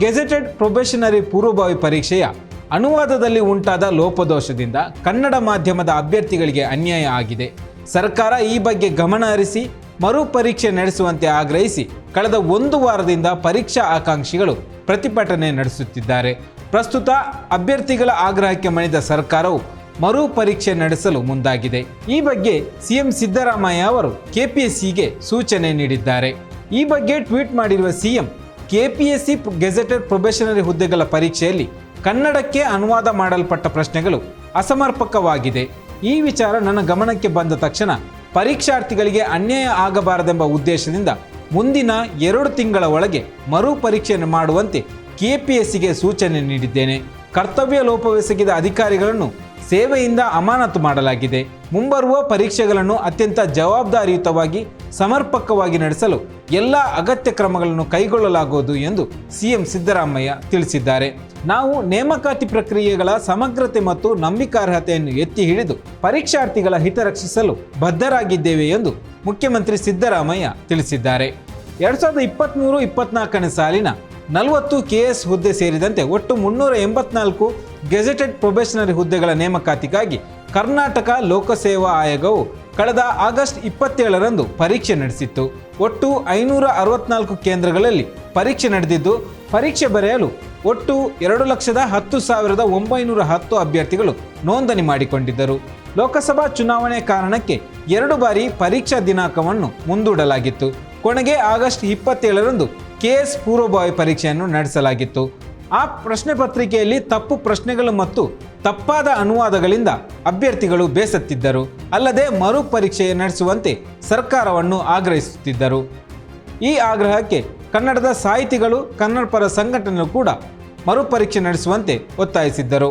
Gazetted probationary ಪೂರ್ವಭಾವಿ ಪರೀಕ್ಷೆಯ ಅನುವಾದದಲ್ಲಿ ಉಂಟಾದ ಲೋಪದೋಷದಿಂದ ಕನ್ನಡ ಮಾಧ್ಯಮದ ಅಭ್ಯರ್ಥಿಗಳಿಗೆ ಅನ್ಯಾಯ ಆಗಿದೆ. ಸರ್ಕಾರ ಈ ಬಗ್ಗೆ ಗಮನ ಹರಿಸಿ ಮರು ಪರೀಕ್ಷೆ ನಡೆಸುವಂತೆ ಆಗ್ರಹಿಸಿ ಕಳೆದ ಒಂದು ವಾರದಿಂದ ಪರೀಕ್ಷಾ ಆಕಾಂಕ್ಷಿಗಳು ಪ್ರತಿಭಟನೆ ನಡೆಸುತ್ತಿದ್ದಾರೆ. ಪ್ರಸ್ತುತ ಅಭ್ಯರ್ಥಿಗಳ ಆಗ್ರಹಕ್ಕೆ ಮಣಿದ ಸರ್ಕಾರವು ಮರು ಪರೀಕ್ಷೆ ನಡೆಸಲು ಮುಂದಾಗಿದೆ. ಈ ಬಗ್ಗೆ ಸಿಎಂ ಸಿದ್ದರಾಮಯ್ಯ ಅವರು ಕೆಪಿಎಸ್ಸಿಗೆ ಸೂಚನೆ ನೀಡಿದ್ದಾರೆ. ಈ ಬಗ್ಗೆ ಟ್ವೀಟ್ ಮಾಡಿರುವ ಸಿಎಂ ಕೆಪಿಎಸ್ಸಿ ಗೆಜೆಟೆಡ್ ಪ್ರೊಬೆಷನರಿ ಹುದ್ದೆಗಳ ಪರೀಕ್ಷೆಯಲ್ಲಿ ಕನ್ನಡಕ್ಕೆ ಅನುವಾದ ಮಾಡಲ್ಪಟ್ಟ ಪ್ರಶ್ನೆಗಳು ಅಸಮರ್ಪಕವಾಗಿದೆ. ಈ ವಿಚಾರ ನನ್ನ ಗಮನಕ್ಕೆ ಬಂದ ತಕ್ಷಣ ಪರೀಕ್ಷಾರ್ಥಿಗಳಿಗೆ ಅನ್ಯಾಯ ಆಗಬಾರದೆಂಬ ಉದ್ದೇಶದಿಂದ ಮುಂದಿನ ಎರಡು ತಿಂಗಳ ಒಳಗೆ ಮರು ಪರೀಕ್ಷೆಯನ್ನು ಮಾಡುವಂತೆ ಕೆಪಿಎಸ್ಸಿಗೆ ಸೂಚನೆ ನೀಡಿದ್ದೇನೆ. ಕರ್ತವ್ಯ ಲೋಪವೆಸಗಿದ ಅಧಿಕಾರಿಗಳನ್ನು ಸೇವೆಯಿಂದ ಅಮಾನತು ಮಾಡಲಾಗಿದೆ. ಮುಂಬರುವ ಪರೀಕ್ಷೆಗಳನ್ನು ಅತ್ಯಂತ ಜವಾಬ್ದಾರಿಯುತವಾಗಿ, ಸಮರ್ಪಕವಾಗಿ ನಡೆಸಲು ಎಲ್ಲ ಅಗತ್ಯ ಕ್ರಮಗಳನ್ನು ಕೈಗೊಳ್ಳಲಾಗುವುದು ಎಂದು ಸಿಎಂ ಸಿದ್ದರಾಮಯ್ಯ ತಿಳಿಸಿದ್ದಾರೆ. ನಾವು ನೇಮಕಾತಿ ಪ್ರಕ್ರಿಯೆಗಳ ಸಮಗ್ರತೆ ಮತ್ತು ನಂಬಿಕಾರ್ಹತೆಯನ್ನು ಎತ್ತಿ ಹಿಡಿದು ಪರೀಕ್ಷಾರ್ಥಿಗಳ ಹಿತ ರಕ್ಷಿಸಲು ಬದ್ಧರಾಗಿದ್ದೇವೆ ಎಂದು ಮುಖ್ಯಮಂತ್ರಿ ಸಿದ್ದರಾಮಯ್ಯ ತಿಳಿಸಿದ್ದಾರೆ. ಎರಡ್ ಸಾವಿರದ ಇಪ್ಪತ್ತ್ಮೂರು ಇಪ್ಪತ್ನಾಲ್ಕನೇ ಸಾಲಿನ ನಲವತ್ತು ಕೆಎಸ್ ಹುದ್ದೆ ಸೇರಿದಂತೆ ಒಟ್ಟು ಮುನ್ನೂರ ಎಂಬತ್ನಾಲ್ಕು ಗೆಜೆಟೆಡ್ ಪ್ರೊಬೆಷನರಿ ಹುದ್ದೆಗಳ ನೇಮಕಾತಿಗಾಗಿ ಕರ್ನಾಟಕ ಲೋಕಸೇವಾ ಆಯೋಗವು ಕಳೆದ ಆಗಸ್ಟ್ ಇಪ್ಪತ್ತೇಳರಂದು ಪರೀಕ್ಷೆ ನಡೆಸಿತ್ತು. ಒಟ್ಟು ಐನೂರ ಅರವತ್ನಾಲ್ಕು ಕೇಂದ್ರಗಳಲ್ಲಿ ಪರೀಕ್ಷೆ ನಡೆದಿದ್ದು, ಪರೀಕ್ಷೆ ಬರೆಯಲು ಒಟ್ಟು ಎರಡು ಲಕ್ಷದ ಹತ್ತು ಸಾವಿರದ ಒಂಬೈನೂರ ಹತ್ತು ಅಭ್ಯರ್ಥಿಗಳು ನೋಂದಣಿ ಮಾಡಿಕೊಂಡಿದ್ದರು. ಲೋಕಸಭಾ ಚುನಾವಣೆ ಕಾರಣಕ್ಕೆ ಎರಡು ಬಾರಿ ಪರೀಕ್ಷಾ ದಿನಾಂಕವನ್ನು ಮುಂದೂಡಲಾಗಿತ್ತು. ಕೊನೆಗೆ ಆಗಸ್ಟ್ ಇಪ್ಪತ್ತೇಳರಂದು ಕೆಎಸ್ ಪೂರ್ವಭಾವಿ ಪರೀಕ್ಷೆಯನ್ನು ನಡೆಸಲಾಗಿತ್ತು. ಆ ಪ್ರಶ್ನೆ ಪತ್ರಿಕೆಯಲ್ಲಿ ತಪ್ಪು ಪ್ರಶ್ನೆಗಳು ಮತ್ತು ತಪ್ಪಾದ ಅನುವಾದಗಳಿಂದ ಅಭ್ಯರ್ಥಿಗಳು ಬೇಸತ್ತಿದ್ದರು. ಅಲ್ಲದೆ ಮರು ಪರೀಕ್ಷೆ ನಡೆಸುವಂತೆ ಸರ್ಕಾರವನ್ನು ಆಗ್ರಹಿಸುತ್ತಿದ್ದರು. ಈ ಆಗ್ರಹಕ್ಕೆ ಕನ್ನಡದ ಸಾಹಿತಿಗಳು ಕನ್ನಡ ಪರ ಸಂಘಟನೆಗಳು ಕೂಡ ಮರುಪರೀಕ್ಷೆ ನಡೆಸುವಂತೆ ಒತ್ತಾಯಿಸಿದ್ದರು.